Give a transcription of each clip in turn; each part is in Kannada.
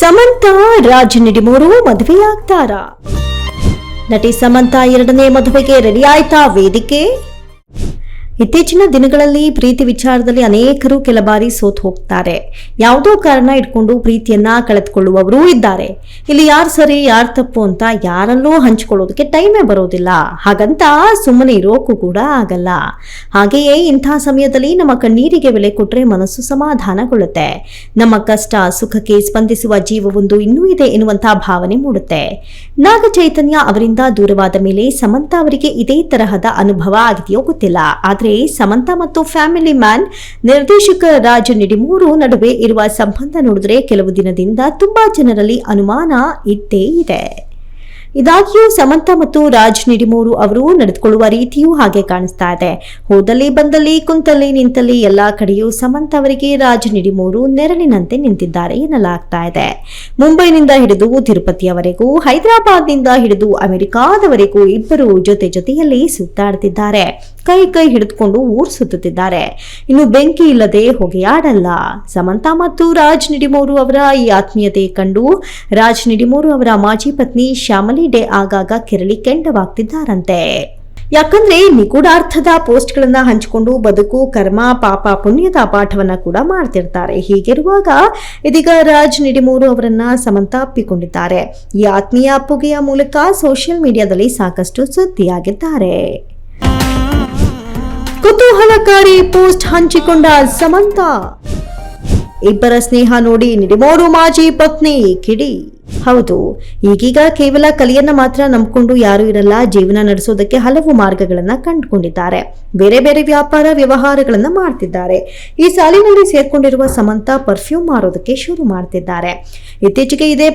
ಸಮಂತ ರಾಜ್ ನಿಡಿಮೂರು ಮದುವೆಯಾಗ್ತಾರ. ನಟಿ ಸಮಂತ ಎರಡನೇ ಮದುವೆಗೆ ರೆಡಿ ಆಯ್ತಾ ವೇದಿಕೆ? ಇತ್ತೀಚಿನ ದಿನಗಳಲ್ಲಿ ಪ್ರೀತಿ ವಿಚಾರದಲ್ಲಿ ಅನೇಕರು ಕೆಲ ಬಾರಿ ಸೋತು ಹೋಗ್ತಾರೆ. ಯಾವುದೋ ಕಾರಣ ಇಟ್ಕೊಂಡು ಪ್ರೀತಿಯನ್ನ ಕಳೆದುಕೊಳ್ಳುವವರೂ ಇದ್ದಾರೆ. ಇಲ್ಲಿ ಯಾರು ಸರಿ, ಯಾರು ತಪ್ಪು ಅಂತ ಯಾರಲ್ಲೂ ಹಂಚಿಕೊಳ್ಳೋದಕ್ಕೆ ಟೈಮೇ ಬರೋದಿಲ್ಲ. ಹಾಗಂತ ಸುಮ್ಮನೆ ಇರೋಕ್ಕೂ ಕೂಡ ಆಗಲ್ಲ. ಹಾಗೆಯೇ ಇಂಥ ಸಮಯದಲ್ಲಿ ನಮ್ಮ ಕಣ್ಣೀರಿಗೆ ಬೆಲೆ ಕೊಟ್ಟರೆ ಮನಸ್ಸು ಸಮಾಧಾನಗೊಳ್ಳುತ್ತೆ. ನಮ್ಮ ಕಷ್ಟ, ಸುಖಕ್ಕೆ ಸ್ಪಂದಿಸುವ ಜೀವವೊಂದು ಇನ್ನೂ ಇದೆ ಎನ್ನುವಂತಹ ಭಾವನೆ ಮೂಡುತ್ತೆ. ನಾಗ ಚೈತನ್ಯ ಅವರಿಂದ ದೂರವಾದ ಮೇಲೆ ಸಮಂತ ಅವರಿಗೆ ಇದೇ ತರಹದ ಅನುಭವ ಆಗಿದೆಯೋ ಗೊತ್ತಿಲ್ಲ. ಆದರೆ ಸಮಂತ ಮತ್ತು ಫ್ಯಾಮಿಲಿ ಮ್ಯಾನ್ ನಿರ್ದೇಶಕ ರಾಜ ನಿಡಿಮೂರು ನಡುವೆ ಇರುವ ಸಂಬಂಧ ನೋಡಿದ್ರೆ ಕೆಲವು ದಿನದಿಂದ ತುಂಬಾ ಜನರಲ್ಲಿ ಅನುಮಾನ ಇದ್ದೇ ಇದೆ. ಇದಾಗಿಯೂ ಸಮಂತ ಮತ್ತು ರಾಜ್ ನಿಡಿಮೂರು ಅವರು ನಡೆದುಕೊಳ್ಳುವ ರೀತಿಯೂ ಹಾಗೆ ಕಾಣಿಸ್ತಾ ಇದೆ. ಹೋದಲ್ಲಿ ಬಂದಲ್ಲಿ ಕುಂತಲ್ಲಿ ನಿಂತಲ್ಲಿ ಎಲ್ಲಾ ಕಡೆಯೂ ಸಮಂತ ಅವರಿಗೆ ರಾಜ್ ನಿಡಿಮೂರು ನೆರಳಿನಂತೆ ನಿಂತಿದ್ದಾರೆ ಎನ್ನಲಾಗ್ತಾ ಇದೆ. ಮುಂಬೈನಿಂದ ಹಿಡಿದು ತಿರುಪತಿಯವರೆಗೂ, ಹೈದರಾಬಾದ್ನಿಂದ ಹಿಡಿದು ಅಮೆರಿಕಾದವರೆಗೂ ಇಬ್ಬರು ಜೊತೆ ಜೊತೆಯಲ್ಲಿ ಸುತ್ತಾಡ್ತಿದ್ದಾರೆ. ಕೈ ಕೈ ಹಿಡಿದುಕೊಂಡು ಊರ್ ಸುತ್ತುತ್ತಿದ್ದಾರೆ. ಇನ್ನು ಬೆಂಕಿ ಇಲ್ಲದೆ ಹೊಗೆಯಾಡಲ್ಲ ಸಮಂತ ಮತ್ತು ರಾಜ್ ನಿಡಿಮೋರು ಅವರ ಈ ಆತ್ಮೀಯತೆ ಕಂಡು ರಾಜ್ ನಿಡಿಮೋರು ಅವರ ಮಾಜಿ ಪತ್ನಿ ಶ್ಯಾಮಲಿ ಡೇ ಆಗಾಗ ಕೆರಳಿ ಕೆಂಡವಾಗ್ತಿದ್ದಾರಂತೆ. ಯಾಕಂದ್ರೆ ನಿಗೂಢಾರ್ಥದ ಪೋಸ್ಟ್ಗಳನ್ನ ಹಂಚಿಕೊಂಡು ಬದುಕು, ಕರ್ಮ, ಪಾಪ, ಪುಣ್ಯದ ಪಾಠವನ್ನ ಕೂಡ ಮಾಡ್ತಿರ್ತಾರೆ. ಹೀಗಿರುವಾಗ ಇದೀಗ ರಾಜ್ ನಿಡಿಮೂರು ಅವರನ್ನ ಸಮಂತ ಅಪ್ಪಿಕೊಂಡಿದ್ದಾರೆ ಈ ಆತ್ಮೀಯ ಅಪ್ಪುಗೆಯ ಮೂಲಕ ಸೋಷಿಯಲ್ ಮೀಡಿಯಾದಲ್ಲಿ ಸಾಕಷ್ಟು ಸುದ್ದಿಯಾಗಿದ್ದಾರೆ. ಕುತೂಹಲಕಾರಿ ಪೋಸ್ಟ್ ಹಂಚಿಕೊಂಡ ಸಮಂತ. ಇಬ್ಬರ ಸ್ನೇಹ ನೋಡಿ ನಿಡಿಮೋರು ಮಾಜಿ ಪತ್ನಿ ಕಿಡಿ. ಹೌದು, ಈಗೀಗ ಕೇವಲ ಕಲಿಯನ್ನ ಮಾತ್ರ ನಂಬಿಕೊಂಡು ಯಾರು ಇರಲ್ಲ, ಜೀವನ ನಡೆಸೋದಕ್ಕೆ ಹಲವು ಮಾರ್ಗಗಳನ್ನ ಕಂಡುಕೊಂಡಿದ್ದಾರೆ. ಬೇರೆ ಬೇರೆ ವ್ಯಾಪಾರ ವ್ಯವಹಾರಗಳನ್ನ ಮಾಡ್ತಿದ್ದಾರೆ. ಈ ಸಾಲಿನಲ್ಲಿ ಸೇರ್ಕೊಂಡಿರುವ ಸಮಂತ ಪರ್ಫ್ಯೂಮ್ ಮಾರೋದಕ್ಕೆ ಶುರು ಮಾಡ್ತಿದ್ದಾರೆ. ಇತ್ತೀಚೆಗೆ ಇದೇ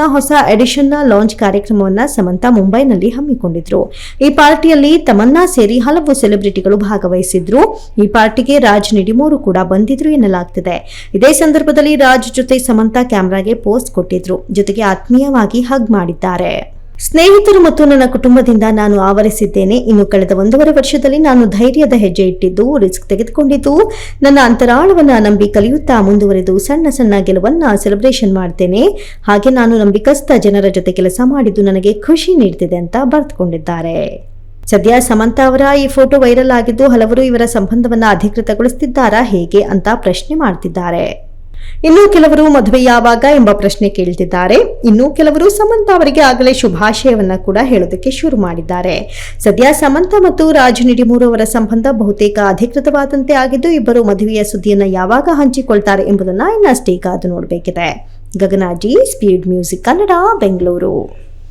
ನ ಹೊಸ ಎಡಿಷನ್ನ ಲಾಂಚ್ ಕಾರ್ಯಕ್ರಮವನ್ನ ಸಮಂತ ಮುಂಬೈನಲ್ಲಿ ಹಮ್ಮಿಕೊಂಡಿದ್ರು. ಈ ಪಾರ್ಟಿಯಲ್ಲಿ ತಮನ್ನಾ ಸೇರಿ ಹಲವು ಸೆಲೆಬ್ರಿಟಿಗಳು ಭಾಗವಹಿಸಿದ್ರು. ಈ ಪಾರ್ಟಿಗೆ ರಾಜ್ ನಿಡಿಮೂರು ಕೂಡ ಬಂದಿದ್ರು ಎನ್ನಲಾಗ್ತಿದೆ. ಇದೇ ಸಂದರ್ಭದಲ್ಲಿ ರಾಜ್ ಜೊತೆ ಸಮಂತ ಕ್ಯಾಮ್ರಾಗೆ ಪೋಸ್ಟ್ ಕೊಟ್ಟಿದ್ರು. ಜೊತೆಗೆ ಆತ್ಮೀಯವಾಗಿ ಹಗ್ ಮಾಡಿದ್ದಾರೆ. ಸ್ನೇಹಿತರು ಮತ್ತು ನನ್ನ ಕುಟುಂಬದಿಂದ ನಾನು ಆವರಿಸಿದ್ದೇನೆ. ಇನ್ನು ಕಳೆದ ಒಂದೂವರೆ ವರ್ಷದಲ್ಲಿ ನಾನು ಧೈರ್ಯದ ಹೆಜ್ಜೆ ಇಟ್ಟಿದ್ದು, ರಿಸ್ಕ್ ತೆಗೆದುಕೊಂಡಿದ್ದು. ನನ್ನ ಅಂತರಾಳವನ್ನು ನಂಬಿ ಕಲಿಯುತ್ತಾ ಮುಂದುವರೆದು ಸಣ್ಣ ಸಣ್ಣ ಗೆಲುವನ್ನ ಸೆಲೆಬ್ರೇಷನ್ ಮಾಡ್ತೇನೆ. ಹಾಗೆ ನಾನು ನಂಬಿಕಸ್ಥ ಜನರ ಜೊತೆ ಕೆಲಸ ಮಾಡಿದ್ದು ನನಗೆ ಖುಷಿ ನೀಡ್ತಿದೆ ಅಂತ ಬರೆದುಕೊಂಡಿದ್ದಾರೆ. ಸದ್ಯ ಸಮಂತ ಅವರ ಈ ಫೋಟೋ ವೈರಲ್ ಆಗಿದ್ದು ಹಲವರು ಇವರ ಸಂಬಂಧವನ್ನ ಅಧಿಕೃತಗೊಳಿಸುತ್ತಿದ್ದಾರಾ ಹೇಗೆ ಅಂತ ಪ್ರಶ್ನೆ ಮಾಡ್ತಿದ್ದಾರೆ. ಇನ್ನು ಕೆಲವರು ಮದುವೆ ಯಾವಾಗ ಎಂಬ ಪ್ರಶ್ನೆ ಕೇಳ್ತಿದ್ದಾರೆ. ಇನ್ನು ಕೆಲವರು ಸಮಂತ ಅವರಿಗೆ ಆಗಲೇ ಶುಭಾಶಯವನ್ನ ಕೂಡ ಹೇಳೋದಕ್ಕೆ ಶುರು ಮಾಡಿದ್ದಾರೆ. ಸದ್ಯ ಸಮಂತ ಮತ್ತು ರಾಜು ನಿಡಿಮೂರು ಅವರ ಸಂಬಂಧ ಬಹುತೇಕ ಅಧಿಕೃತವಾದಂತೆ ಆಗಿದ್ದು, ಇಬ್ಬರು ಮದುವೆಯ ಸುದ್ದಿಯನ್ನ ಯಾವಾಗ ಹಂಚಿಕೊಳ್ತಾರೆ ಎಂಬುದನ್ನ ಇನ್ನಷ್ಟೇ ಕಾದು ನೋಡಬೇಕಿದೆ. ಗಗನಾಜಿ ಸ್ಪೀಡ್ ಮ್ಯೂಸಿಕ್ ಕನ್ನಡ, ಬೆಂಗಳೂರು.